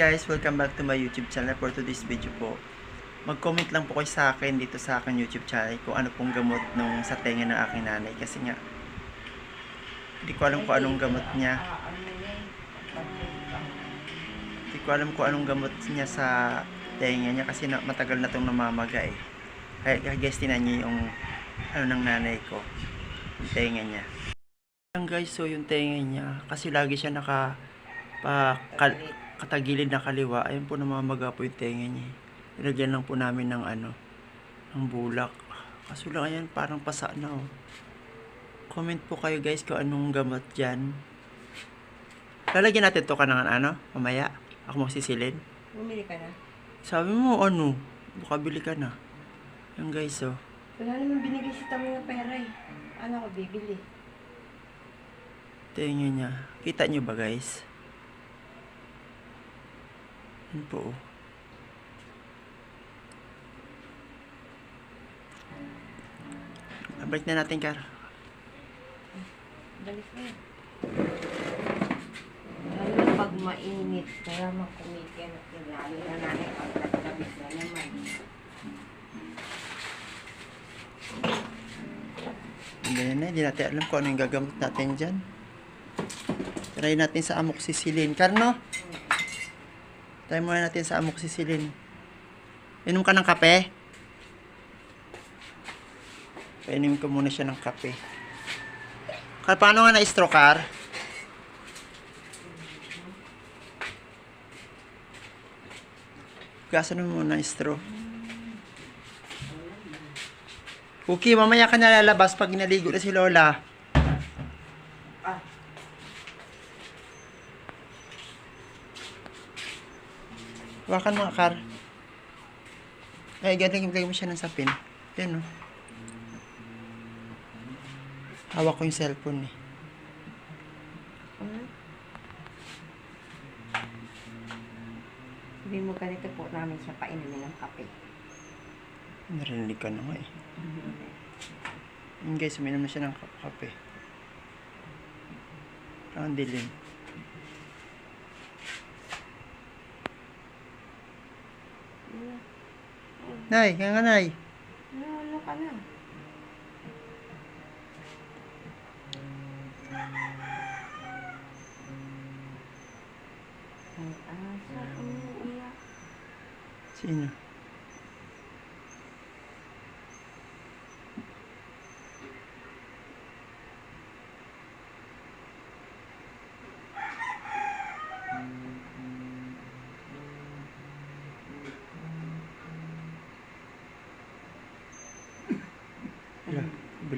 guys, welcome back to my YouTube channel for today's video po. Mag-comment lang po kayo sa akin dito sa aking YouTube channel kung ano pong gamot nung sa tenga ng aking nanay kasi nga hindi ko alam kung anong gamot niya. Hindi ko alam kung anong gamot niya sa tenga niya kasi na, matagal na itong namamaga eh. Kaya guys, tinan niyo yung ano ng nanay ko. Yung tenga niya. Ayan guys, so yung tenga niya kasi lagi siya naka pa kal, katagilid na kaliwa. Ayun po namamaga po yung tenga niya. Nilagyan lang po namin ng ano, ng bulak. Kaso lang ayan, parang pasa na oh. Comment po kayo guys kung anong gamot dyan. Lalagyan natin to ka ng ano, mamaya. Ako magsisilin. Bumili ka na? Sabi mo ano, baka bili ka na. Yan guys oh. Wala naman binigay si Tami ng pera eh. Ano ko bibili? Tenga niya. Kita nyo ba guys? Yan po. Break na natin, Kar. Balik na. Lalo na pag mainit, kaya makumitin at lalo na namin pag tatlabis na naman. Ganyan na, hindi natin alam kung ano yung gagamot natin dyan. Try natin sa amoxicillin. Karno? Try muna natin sa amoxicillin. Inom ka ng kape? Painom ko muna siya ng kape. Kar, paano nga na-stroke, Kar? Gasan mo muna straw. Cookie, mamaya ka na lalabas pag naligo na si Lola. Hawakan mo, Kar. Ay, galing lagay mo siya ng sapin. Yan, oh. Hawak ko yung cellphone, eh. Sabi mo ganito po namin siya painumin ng kape. Narinig ka na nga, eh. Yun, guys, uminom na siya ng ka- kape. Ang dilim. Nay, kaya nga, Nay. Ano, ano ka na? Ang asa, umiiyak. Sino?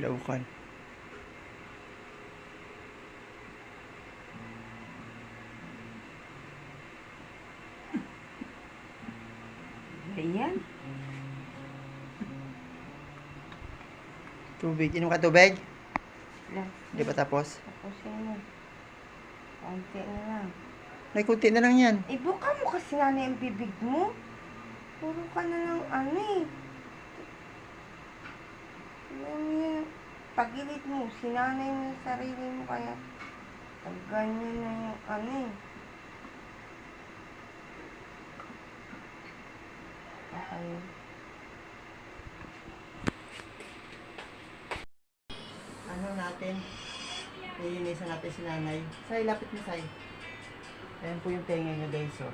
Bilaukan. Ayan. Tubig. Inom ka tubig? Lang. Di ba tapos? Tapusin mo. Konti na lang. Nay, kunti na lang yan. Ibuka mo kasi nanay ang bibig mo. Puro ka na lang ano eh. Yun, Pagilid mo, sinanay mo yung sarili mo kaya pag ganyan na yung ano eh. Okay. ano natin, lilinisan natin si nanay. Say, lapit mo, Say. Ayan po yung tenga niya, guys, oh.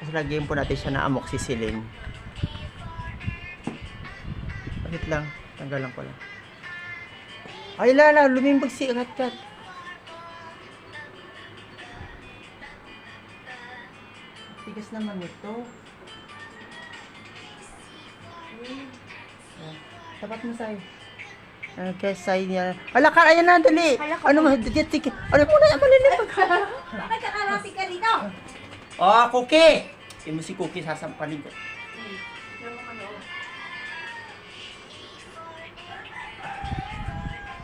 Tapos lagyan po natin siya na amoxicillin. Bakit lang? Tanggalan ko lang. Ay, lala, lumimbag si Kat-Kat. Tigas naman ito. Ah, Tapat mo, Say. Okay, say niya. Ala ka, ayan na, dali. Hala ka Ano tiki. Ano mo na, malilipag. Bakit kakalapit ka dito? Oh, Cookie! Hindi mo si Cookie sasampalin ko.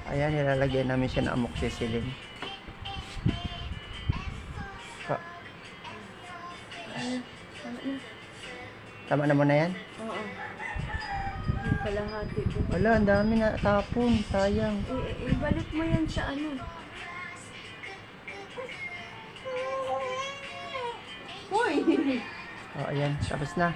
Ayan, nilalagyan namin siya ng amoxicillin. Pa. Tama na mo na yan? Oo. Yung kalahati ko. Wala, ang dami na tapon. Sayang. Eh, ibalik mo yan sa ano. Uy! O, ayan. Tapos na.